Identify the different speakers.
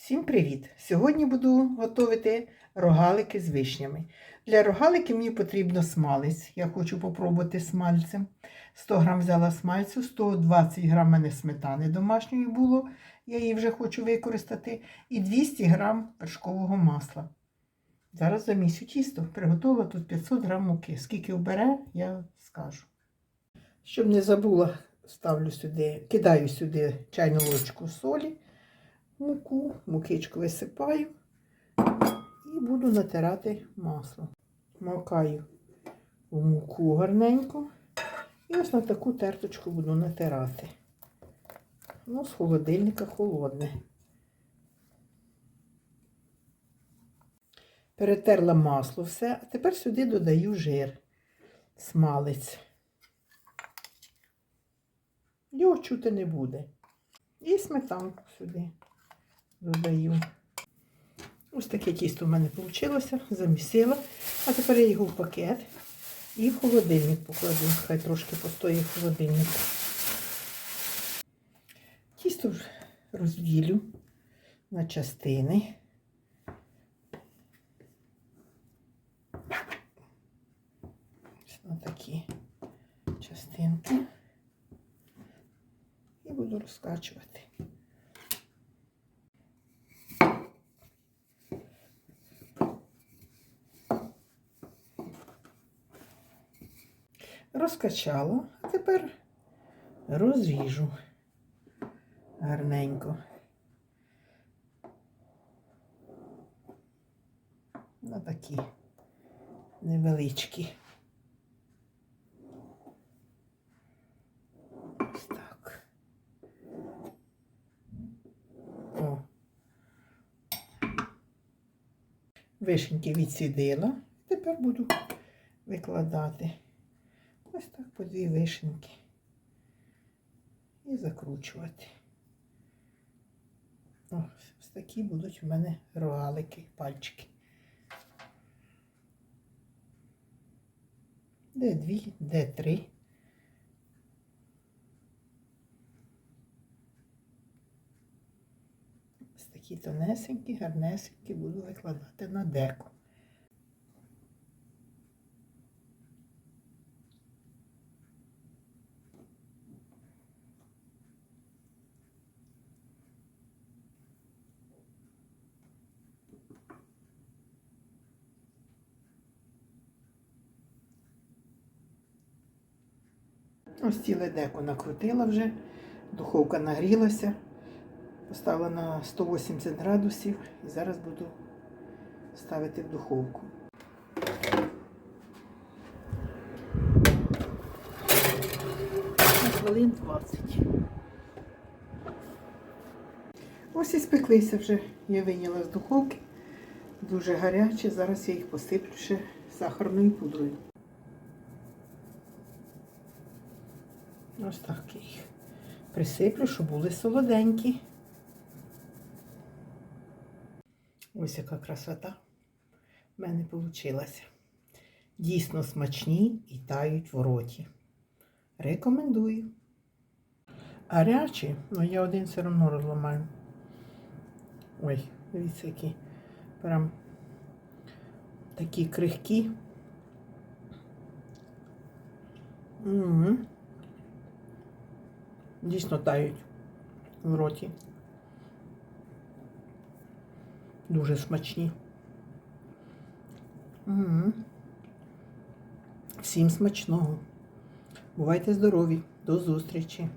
Speaker 1: Всім привіт! Сьогодні буду готувати рогалики з вишнями. Для рогаликів мені потрібно смалець. Я хочу попробувати смальцем. 100 г взяла смальцю, 120 г мене сметани домашньої було. Я її вже хочу використати. І 200 г вершкового масла. Зараз замісю тісто. Приготувала тут 500 г муки. Скільки вбере, я скажу. Щоб не забула, ставлю сюди, кидаю сюди чайну ложечку солі муку, мукичку висипаю і буду натирати масло. Макаю в муку гарненько. І ось на таку терточку буду натирати. Ну, з холодильника холодне. Перетерла масло все, а тепер сюди додаю жир, смалець. Його чути не буде. І сметанку сюди додаю. Ось таке тісто в мене вийшло, замісила. А тепер я його в пакет і в холодильник покладу. Хай трошки постоїть в холодильнику. Тісто розділю на частини. Ось на такі частинки. І буду розкачувати. Розкачала, а тепер розріжу гарненько. На такі невеличкі. Ось так. О. Вишеньки відсідила. Тепер буду викладати. Ось так по дві вишеньки. І закручувати. Ось такі будуть у мене рогалики, пальчики. Де дві, де три. Ось такі тонесенькі, гарнесенькі буду викладати на деко. Ось ціле деко накрутила вже, духовка нагрілася, поставила на 180 градусів і зараз буду ставити в духовку. Хвилин 20. Ось і спеклися вже, я вийняла з духовки. Дуже гарячі, зараз я їх посиплю ще сахарною пудрою. Ось так їх присиплю, щоб були солоденькі. Ось яка красота в мене вийшла. Дійсно смачні і тають в роті. Рекомендую. Гарячі, але я один все одно розламаю. Ой, дивіться, які прям такі крихкі. Угу. Дійсно тають в роті. Дуже смачні. Угу. Всім смачного. Бувайте здорові. До зустрічі!